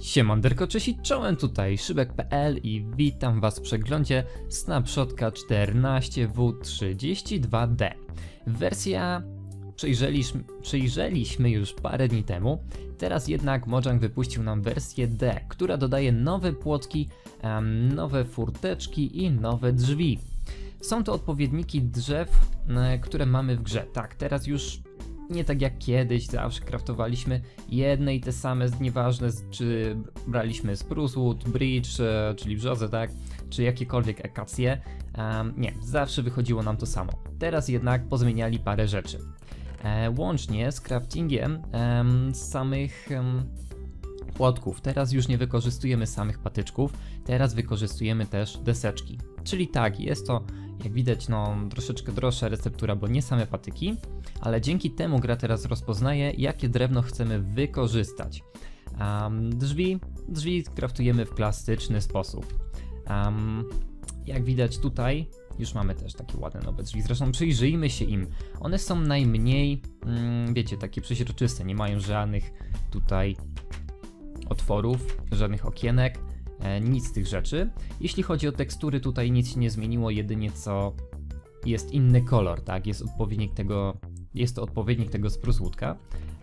Siemanderko, cześć czołem tutaj, szybek.pl i witam was w przeglądzie Snapshotka 14W32D. Wersja przejrzeliśmy, przejrzeliśmy już parę dni temu, teraz jednak Mojang wypuścił nam wersję D, która dodaje nowe płotki, nowe furteczki i nowe drzwi. Są to odpowiedniki drzew, e, które mamy w grze. Tak, teraz już nie tak jak kiedyś, zawsze kraftowaliśmy jedne i te same, nieważne czy braliśmy sprucewood, bridge, e, czyli brzozę, tak, czy jakiekolwiek akacje. Em, nie, zawsze wychodziło nam to samo. Teraz jednak pozmieniali parę rzeczy. E, łącznie z craftingiem em, samych płotków. Teraz już nie wykorzystujemy samych patyczków, teraz wykorzystujemy też deseczki. Czyli tak, jest to, jak widać, no troszeczkę droższa receptura, bo nie same patyki, ale dzięki temu gra teraz rozpoznaje, jakie drewno chcemy wykorzystać. Am, drzwi, drzwi kraftujemy w klasyczny sposób. Am, jak widać tutaj, już mamy też takie ładne nowe drzwi. Zresztą przyjrzyjmy się im. One są najmniej, mm, wiecie, takie przeźroczyste, nie mają żadnych tutaj otworów, żadnych okienek, e, nic z tych rzeczy. Jeśli chodzi o tekstury, tutaj nic się nie zmieniło, jedynie co jest inny kolor, tak? Jest odpowiednik tego, jest to odpowiednik tego sprucewoodka.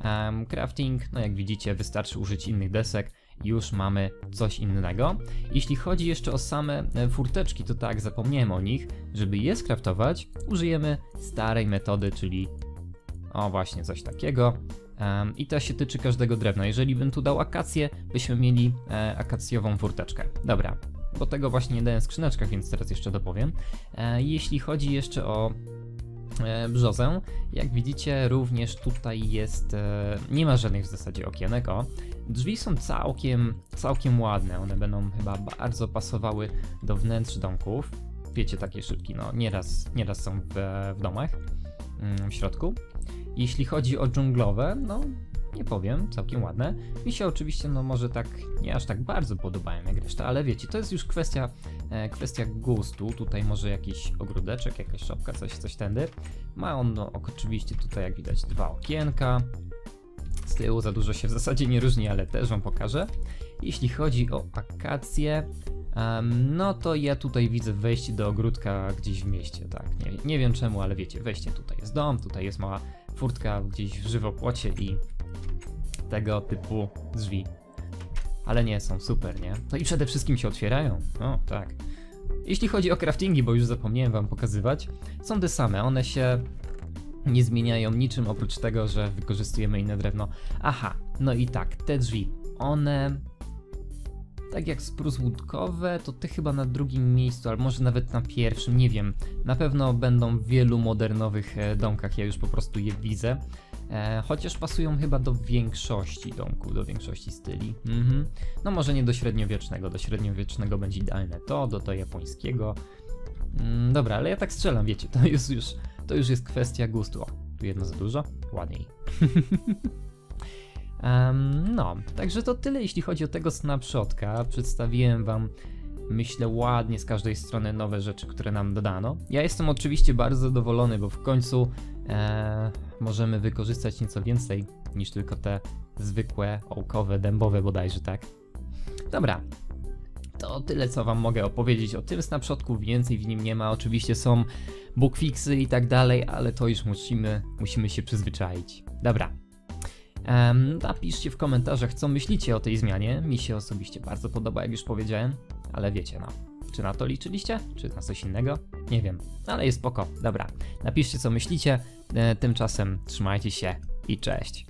Um, crafting, no jak widzicie, wystarczy użyć innych desek, już mamy coś innego. Jeśli chodzi jeszcze o same e, furteczki, to tak, zapomniałem o nich. Żeby je skraftować, użyjemy starej metody, czyli o właśnie coś takiego. I to się tyczy każdego drewna. Jeżeli bym tu dał akację, byśmy mieli e, akacjową furteczkę. Dobra, bo tego właśnie nie dałem w skrzyneczkach, więc teraz jeszcze dopowiem. E, jeśli chodzi jeszcze o e, brzozę, jak widzicie również tutaj jest, nie ma żadnych w zasadzie okienek, o. Drzwi są całkiem, całkiem ładne, one będą chyba bardzo pasowały do wnętrz domków. Wiecie, takie szybki, no nieraz, nieraz są w, w domach mm, w środku. Jeśli chodzi o dżunglowe, no nie powiem, całkiem ładne. Mi się oczywiście, no może tak nie aż tak bardzo podobają jak reszta, ale wiecie, to jest już kwestia, e, kwestia gustu. Tutaj może jakiś ogródeczek, jakaś szopka, coś, coś tędy. Ma on no, oczywiście tutaj, jak widać, dwa okienka. Z tyłu za dużo się w zasadzie nie różni, ale też wam pokażę. Jeśli chodzi o akacje, em, no to ja tutaj widzę wejście do ogródka gdzieś w mieście, tak. Nie, nie wiem czemu, ale wiecie, wejście tutaj jest dom, tutaj jest mała furtka gdzieś w żywopłocie i tego typu drzwi. Ale nie, są super, nie? No i przede wszystkim się otwierają. O, tak. Jeśli chodzi o craftingi, bo już zapomniałem wam pokazywać, są te same. One się nie zmieniają niczym oprócz tego, że wykorzystujemy inne drewno. Aha, no i tak, te drzwi, one tak jak sprucewoodkowe, to te chyba na drugim miejscu, albo może nawet na pierwszym, nie wiem. Na pewno będą w wielu modernowych e, domkach, ja już po prostu je widzę. E, chociaż pasują chyba do większości domków, do większości styli. Mhm. No może nie do średniowiecznego, do średniowiecznego będzie idealne to, do, do japońskiego. Mm, dobra, ale ja tak strzelam, wiecie, to jest już, to już jest kwestia gustu. O, tu jedno za dużo, ładniej. Em, no, także to tyle jeśli chodzi o tego snapshotka. Przedstawiłem wam, myślę, ładnie z każdej strony nowe rzeczy, które nam dodano. Ja jestem oczywiście bardzo zadowolony, bo w końcu e, możemy wykorzystać nieco więcej niż tylko te zwykłe, ołkowe, dębowe bodajże, tak? Dobra, to tyle, co wam mogę opowiedzieć o tym snapshotku, więcej w nim nie ma. Oczywiście są bugfixy i tak dalej, ale to już musimy, musimy się przyzwyczaić. Dobra. Napiszcie w komentarzach, co myślicie o tej zmianie. Mi się osobiście bardzo podoba, jak już powiedziałem, ale wiecie, no. Czy na to liczyliście? Czy na coś innego? Nie wiem, ale jest spoko. Dobra, napiszcie, co myślicie. E, tymczasem trzymajcie się i cześć.